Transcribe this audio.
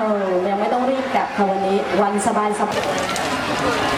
เออยังไม่ต้องรีบกลับค่ะวันนี้วันสบายสบาย